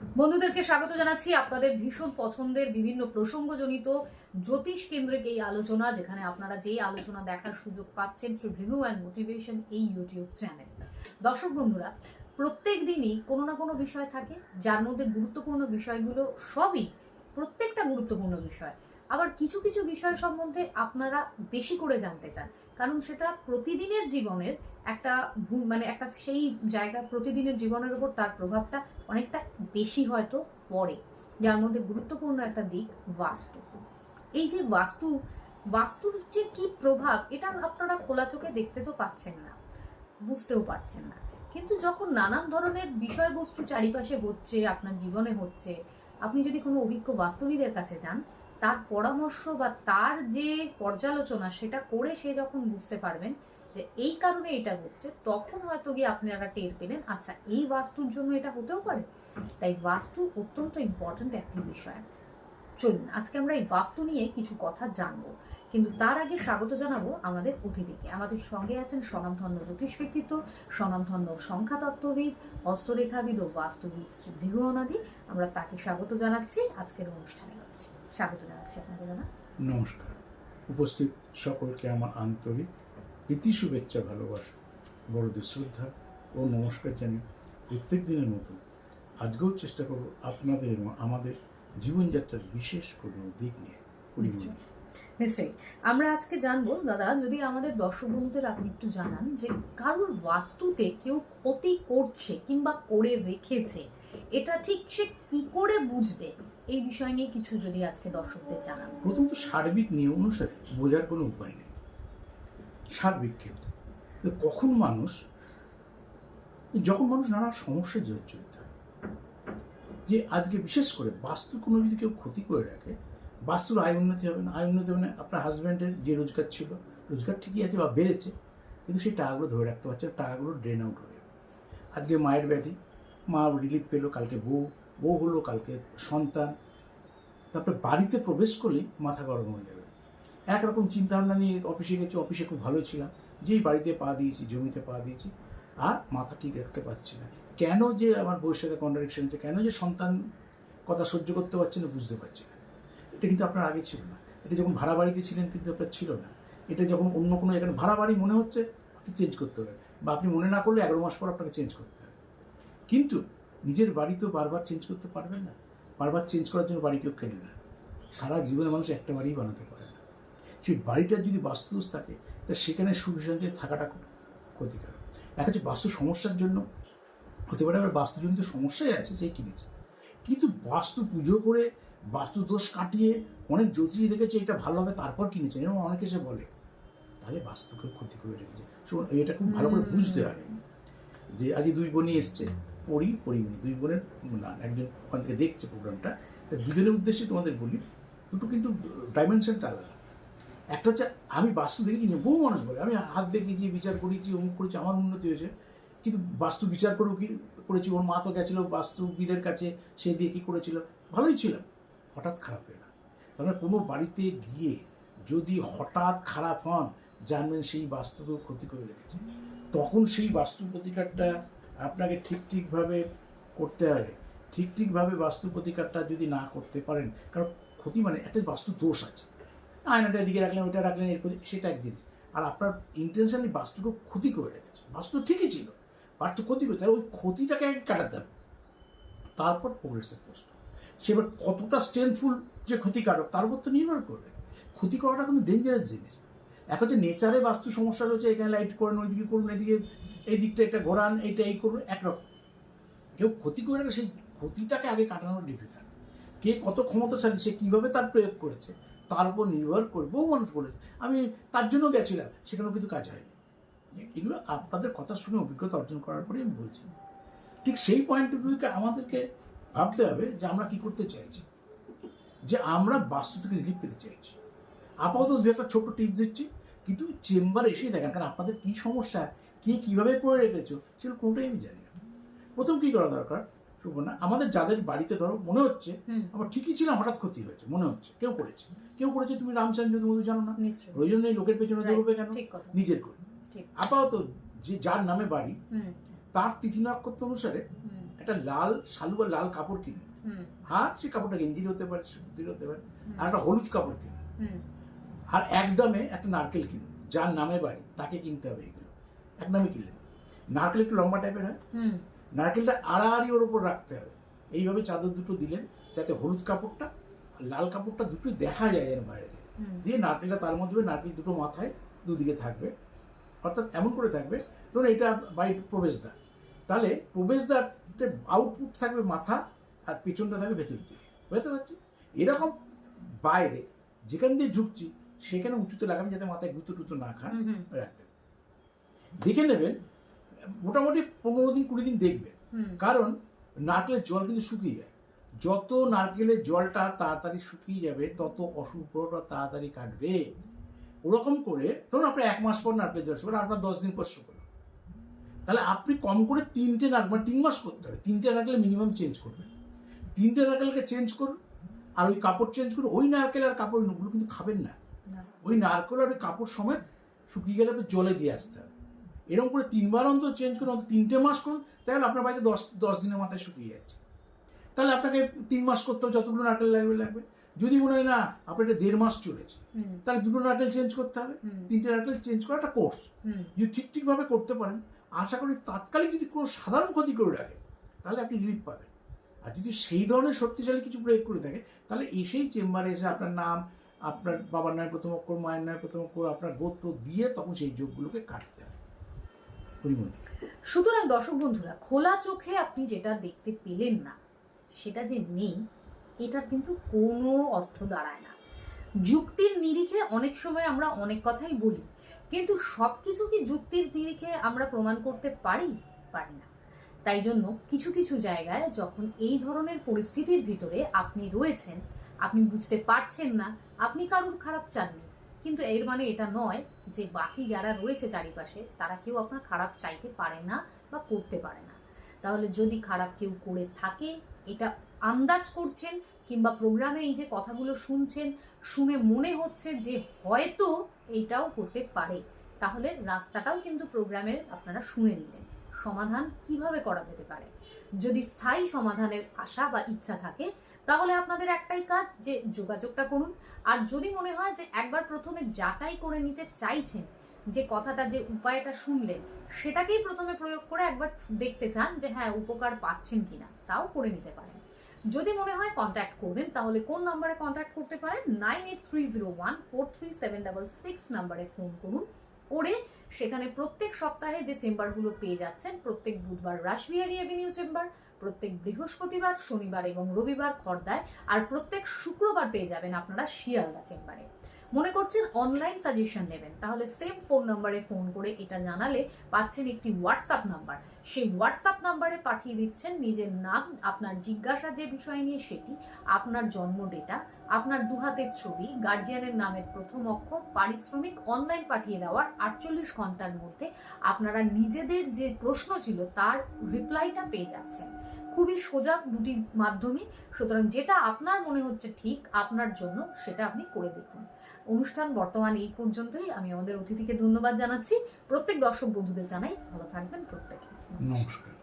বন্ধুদেরকে স্বাগত জানাচ্ছি আপনাদের ভীষণ পছন্দের বিভিন্ন প্রসঙ্গজনিত জ্যোতিষ কেন্দ্রিক এই আলোচনা, যেখানে আপনারা যেই আলোচনা দেখার সুযোগ পাচ্ছেন টু ভিউ অ্যান্ড মোটিভেশন এই ইউটিউব চ্যানেল দর্শক বন্ধুরা, প্রত্যেক দিনই কোনো না কোনো বিষয় থাকে, যার মধ্যে গুরুত্বপূর্ণ বিষয়গুলো সবই প্রত্যেকটা গুরুত্বপূর্ণ বিষয়। আবার কিছু কিছু বিষয় সম্বন্ধে আপনারা বেশি করে জানতে চান। কারণ সেটা প্রতিদিনের জীবনের একটা মানে একটা সেই জায়গা প্রতিদিনের জীবনের উপর তার প্রভাবটা অনেকটা বেশি হয়তো পড়ে। যার মধ্যে গুরুত্বপূর্ণ একটা দিক বাস্তু। এই যে বাস্তু, বাস্তুর যে কি প্রভাব, এটা আপনারা খোলা চোখে দেখতে তো পাচ্ছেন না, বুঝতেও পারছেন না। কিন্তু যখন নানান ধরনের বিষয়বস্তু চারিপাশে হচ্ছে, আপনার জীবনে হচ্ছে, আপনি যদি কোনো অভিজ্ঞ বাস্তুবিদের কাছে যান তার পরামর্শ বা তার যে পর্যালোচনা সেটা করে সে যখন বুঝতে পারবেন যে এই কারণে এটা হচ্ছে, তখন হয়তো গিয়ে আপনারা টের পেলেন আচ্ছা এই বাস্তুর জন্য এটা হতেও পারে। তাই বাস্তু অত্যন্ত ইম্পর্ট্যান্ট একটি বিষয়। চলুন, আজকে আমরা এই বাস্তু নিয়ে কিছু কথা জানব। কিন্তু তার আগে স্বাগত জানাব আমাদের অতিথিকে। আমাদের সঙ্গে আছেন স্বনামধন্য জ্যোতিষ ব্যক্তিত্ব, স্বনামধন্য সংখ্যাতত্ত্ববিদ হস্তরেখাবিদ ও বাস্তুবিদ শ্রী ভৃগুঅনাদি আমরা তাকে স্বাগত জানাচ্ছি আজকের অনুষ্ঠানে। স্বাগত জানাচ্ছি আপনাকে দাদা নমস্কার। উপস্থিত সকলকে আমার আন্তরিক প্রীতি শুভেচ্ছা ভালোবাসা বড়দের শ্রদ্ধা ও নমস্কার জানি প্রত্যেক দিনের মতো আজকেও চেষ্টা করব আপনাদের এবং আমাদের জীবনযাত্রার বিশেষ কোনো দিক নিয়ে নিশ্চয়ই। আমরা আজকে জানব দাদা যদি আমাদের দর্শক বন্ধুদের আপনি একটু জানান যে কারোর বাস্তুতে কেউ ক্ষতি করছে কিংবা করে রেখেছে এটা ঠিক সে কি করে বুঝবে? এই বিষয় নিয়ে কিছু যদি আজকে দর্শকদের জানান। প্রথমত সার্বিক নিয়ম অনুসারে বোঝার কোনো উপায় নেই। সার্বিক ক্ষেত্রে। কখন মানুষ, যখন মানুষ নানা সমস্যায় জর্জরিত হয় যে আজকে বিশেষ করে বাস্তু কোনো যদি কেউ ক্ষতি করে রাখে, বাস্তুর আয় উন্নতি হবে না। আয় উন্নতি হবে না আপনার হাজব্যান্ডের যে রোজগার ছিল, রোজগার ঠিকই আছে বা বেড়েছে, কিন্তু সেই টাকাগুলো ধরে রাখতে পারছে টাকাগুলো ড্রেন আউট হয়ে আজকে মায়ের ব্যাধি মা রিলিফ পেল, কালকে বউ বউ হলো, কালকে সন্তান। তারপরে বাড়িতে প্রবেশ করলেই মাথা গরম হয়ে যাবে। একরকম চিন্তাভাবনা নিয়ে অফিসে গেছি অফিসে খুব ভালো ছিলাম। যেই বাড়িতে পা দিয়েছি, জমিতে পা দিয়েছি, আর মাথা ঠিক রাখতে পারছি না। কেন যে আমার বউয়ের সাথে কন্ট্রাডিকশন হচ্ছে, কেন যে সন্তান কথা সহ্য করতে পারছি না, বুঝতে পারছি না। এটা কিন্তু আপনার আগে ছিল না। এটা যখন ভাড়া বাড়িতে ছিলেন কিন্তু আপনার ছিল না। এটা যখন অন্য কোনো এখানে ভাড়া বাড়ি মনে হচ্ছে, আপনি চেঞ্জ করতে হবে বা আপনি মনে না করলে এগারো মাস পর আপনাকে চেঞ্জ করতে কিন্তু নিজের বাড়ি তো বারবার চেঞ্জ করতে পারবেন না। বারবার চেঞ্জ করার জন্য বাড়ি কেউ কেনে না। সারা জীবনে মানুষ একটা বাড়িই বানাতে পারে না। সেই বাড়িটা যদি বাস্তুদোষ থাকে তা সেখানে সুখ শান্তি থাকাটা ক্ষতিকারক। এক হচ্ছে বাস্তু সমস্যার জন্য হতে পারে আবার বাস্তুজনিত সমস্যাই আছে যে কিনেছে। কিন্তু বাস্তু পুজো করে বাস্তু দোষ কাটিয়ে অনেক জ্যোতিষী দেখেছে এটা ভালো হবে তারপর কিনেছে। এরকম অনেকে এসে বলে তাহলে বাস্তুকে ক্ষতি করে রেখেছে। শোন এটা খুব ভালো করে বুঝতে হবে যে আজকে দুই বোনই এসছে। পড়ি, পড়িনি। দুই বোনের না, একজন ওখান থেকে দেখছে প্রোগ্রামটা। তা দুজনের উদ্দেশ্যে তোমাদের বলি, দুটো কিন্তু ডাইমেনশনটা আলাদা। একটা হচ্ছে, আমি বাস্তু দেখে কিনি বহু মানুষ বলে, আমি হাত দেখিয়েছি, বিচার করেছি, অমুক করেছি, আমার উন্নতি হয়েছে। কিন্তু বাস্তু বিচার করেও কি করেছি? ওর মা তো গেছিল বাস্তুবিদের কাছে, সে দিয়ে কী করেছিল? ভালোই ছিলাম হঠাৎ খারাপ হয়ে গেল। তাহলে কোনো বাড়িতে গিয়ে যদি হঠাৎ খারাপ হন, জানবেন সেই বাস্তুকেও ক্ষতি করে রেখেছে। তখন সেই বাস্তু প্রতিকারটা আপনাকে ঠিক ঠিকভাবে করতে হবে। ঠিক ঠিকভাবে বাস্তু প্রতিকারটা যদি না করতে পারেন, কারণ ক্ষতি মানে একটা বাস্তু দোষ আছে। আয়নাটা এদিকে রাখলেন, ওইটা রাখলেন এর প্রতি সেটা এক জিনিস। আর আপনার ইন্টেনশনালি বাস্তুকে ক্ষতি করে রেখেছে বাস্তু ঠিকই ছিল, বাট তো ক্ষতি আর ওই ক্ষতিটাকে আগে কাটাতে হবে। তারপর প্রোগ্রেসের প্রশ্ন। সে এবার কতটা স্ট্রেংথফুল যে ক্ষতিকারক, তার উপর তো নির্ভর করবে। ক্ষতি করাটা কিন্তু ডেঞ্জারাস জিনিস। এক হচ্ছে নেচারে বাস্তু সমস্যা রয়েছে, এখানে লাইট করেন, ওইদিকে করুন, এদিকে এই দিকটা একটা ঘোরান এইটা এই করুন একরকম কেউ ক্ষতি করে সেই ক্ষতিটাকে আগে কাটানো ডিফিকাল্ট কে কত ক্ষমতাশালী, সে কীভাবে তার প্রয়োগ করেছে, তার উপর নির্ভর করে বহু মানুষ বলেছে। আমি তার জন্য গেছিলাম, সেখানেও কিন্তু কাজ হয়নি। এগুলো আপনাদের কথা শুনে অভিজ্ঞতা অর্জন করার পরে আমি বলছি। ঠিক সেই পয়েন্ট অফ ভিউকে আমাদেরকে ভাবতে হবে যে আমরা কি করতে চাইছি। যে আমরা বাস্তু থেকে রিলিফ পেতে চাইছি। আপাতত দু একটা ছোট্ট টিপস দিচ্ছি, কিন্তু চেম্বারে এসে দেখেন, কারণ আপনাদের কী সমস্যা কে কীভাবে করে রেখেছো সেগুলো কোনোটাই আমি জানি না। প্রথম কি করা দরকার সুবর্ণা আমাদের যাদের বাড়িতে ধরো মনে হচ্ছে আমার ঠিকই ছিলাম হঠাৎ ক্ষতি হয়েছে মনে হচ্ছে কেউ করেছে। কেউ করেছে তুমি রামচাঁদ যদি মধু জানো না প্রয়োজন নেই লোকের পেছনে দৌড়বে কেন? নিজের করে। আপাতত যে যার নামে বাড়ি তার তিথি নক্ষত্র অনুসারে একটা লাল শালু বা লাল কাপড় কিনে। আর সে কাপড়টা গেঞ্জির হতে পারে সুতির হতে পারে। আর একটা হলুদ কাপড় কিনে। আর একদমে একটা নারকেল কিনুন যার নামে বাড়ি তাকে কিনতে হবে এগুলো এক নামে কিনলেন। নারকেল একটু লম্বা টাইপের হয়। নারকেলটা আড়াআড়ি ওর উপর রাখতে হবে। এইভাবে চাদর দুটো দিলেন যাতে হলুদ কাপড়টা আর লাল কাপড়টা দুটোই দেখা যায় যেন বাইরে থেকে দিয়ে নারকেলটা তার মধ্যে নারকেল দুটো মাথায় দুদিকে থাকবে। অর্থাৎ এমন করে থাকবে ধরুন এটা বাড়ির প্রবেশদ্বার। তাহলে প্রবেশদ্বার আউটপুট থাকবে মাথা আর পেছনটা থাকবে ভেতর দিকে। বুঝতে পারছি এরকম বাইরে যেখান দিয়ে ঢুকছি সেখানে উঁচুতে লাগাবেন যাতে মাথায় গুঁতো টুতো না খান। রাখবেন। দেখে নেবেন মোটামুটি পনেরো দিন কুড়ি দিন দেখবেন। কারণ নারকেলের জল কিন্তু শুকিয়ে যায়। যত নারকেলের জলটা তাড়াতাড়ি শুকিয়ে যাবে তত প্রভাবটা তাড়াতাড়ি কাটবে। ওরকম করে ধরুন আপনার এক মাস পর নারকেলের জল শুকনো আপনার দশ দিন পর শুকনো তাহলে আপনি কম করে তিনটে নারকেল মানে তিন মাস করতে হবে। তিনটে নারকেল মিনিমাম চেঞ্জ করবেন। তিনটে নারকেলকে চেঞ্জ করুন আর ওই কাপড় চেঞ্জ করুন। ওই নারকেল আর কাপড় কিন্তু খাবেন না। ওই নারকেল আর ওই কাপড় সমেত শুকিয়ে গেলে তো জলে দিয়ে আসতে হবে। এরকম করে তিনবার অন্তত চেঞ্জ করুন অন্তত তিনটে মাস করুন তাহলে আপনার বাড়িতে দশ দশ দিনের মাথায় শুকিয়ে যাচ্ছে। তাহলে আপনাকে তিন মাস করতে হবে যতগুলো নারকেল লাগবে লাগবে। যদি মনে হয় না আপনার এটা দেড় মাস চলেছে তাহলে দুটো নারকেল চেঞ্জ করতে হবে। তিনটে নারকেল চেঞ্জ করা একটা কোর্স যদি ঠিক ঠিকভাবে করতে পারেন আশা করি তাৎকালিক যদি কোনো সাধারণ ক্ষতি করে রাখে তাহলে আপনি রিলিফ পাবেন। আর যদি সেই ধরনের শক্তিশালী কিছু প্রয়োগ করে থাকে তাহলে এসেই চেম্বারে এসে আপনার নাম আপনার বাবার নামের প্রথম অক্ষর মায়ের নামের প্রথম অক্ষর আপনার গোত্র দিয়ে তখন সেই যোগগুলোকে কাটতে হবে সুতরাং দর্শক বন্ধুরা, খোলা চোখে আপনি যেটা দেখতে পেলেন না, সেটা যে নেই, এটার কিন্তু কোনো অর্থ দাঁড়ায় না। যুক্তির নিরিখে অনেক সময় আমরা অনেক কথাই বলি, কিন্তু সব কিছু কি যুক্তির নিরিখে আমরা প্রমাণ করতে পারি? পারি না। তাই জন্য কিছু কিছু জায়গায় যখন এই ধরনের পরিস্থিতির ভিতরে আপনি রয়েছেন, আপনি বুঝতে পারছেন না, আপনি কারোর খারাপ চাননি কিন্তু এর মানে এটা নয় যে বাকি যারা রয়েছে চারিপাশে, তারা কেউ আপনার খারাপ চাইতে পারে না বা করতে পারে না। তাহলে যদি খারাপ কেউ করে থাকে, এটা আন্দাজ করছেন কিংবা প্রোগ্রামে এই যে কথাগুলো শুনছেন, শুনে মনে হচ্ছে যে হয়তো এইটাও হতে পারে, তাহলে রাস্তাটাও কিন্তু প্রোগ্রামের আপনারা শুনে নিলেন। সমাধান কীভাবে করা যেতে পারে? যদি স্থায়ী সমাধানের আশা বা ইচ্ছা থাকে তাহলে আপনাদের একটাই কাজ যে যোগাযোগটা করুন। আর যদি মনে হয় যে একবার প্রথমে যাচাই করে নিতে চাইছেন, যে কথাটা, যে উপায়টা শুনলেন, সেটাকেই প্রথমে প্রয়োগ করে একবার দেখতে চান যে হ্যাঁ উপকার পাচ্ছেন কিনা, তাও করে নিতে পারেন। যদি মনে হয় কন্ট্যাক্ট করবেন, তাহলে কোন নাম্বারে কন্ট্যাক্ট করতে পারেন? Nine eight three zero one four three seven double six নাম্বারে ফোন করুন। করে সেখানে প্রত্যেক সপ্তাহে যে চেম্বারগুলো পেয়ে যাচ্ছেন, প্রত্যেক বুধবার রাসবিহারি অ্যাভিনিউ চেম্বার, প্রত্যেক বৃহস্পতিবার, শনিবার এবং রবিবার খর্দায়, আর প্রত্যেক শুক্রবার পেয়ে যাবেন আপনারা শিয়ালদা চেম্বারে। মনে করছেন অনলাইন সাজেশন নেবেন। তাহলে সেম ফোন নাম্বারে ফোন করে এটা জানালে পাচ্ছেন একটি হোয়াটসঅ্যাপ নাম্বার সেই হোয়াটসঅ্যাপ নাম্বারে পাঠিয়ে দিচ্ছেন নিজের নাম, আপনার জিজ্ঞাসা যে বিষয় নিয়ে সেটি, আপনার জন্ম ডেটা আপনার দুহাতের ছবি গার্জিয়ানের নামের প্রথম অক্ষর, পারিশ্রমিক অনলাইন পাঠিয়ে দেওয়ার আটচল্লিশ ঘণ্টার মধ্যে আপনারা নিজেদের যে প্রশ্ন ছিল তার রিপ্লাইটা পেয়ে যাচ্ছেন। খুবই সোজা দুটি মাধ্যমে, সুতরাং যেটা আপনার মনে হচ্ছে ঠিক, আপনার জন্য সেটা আপনি করে দেখুন। অনুষ্ঠান বর্তমান এই পর্যন্তই। আমি আমাদের অতিথিকে ধন্যবাদ জানাচ্ছি। প্রত্যেক দর্শক বন্ধুদের জানাই ভালো থাকবেন প্রত্যেকে। নমস্কার।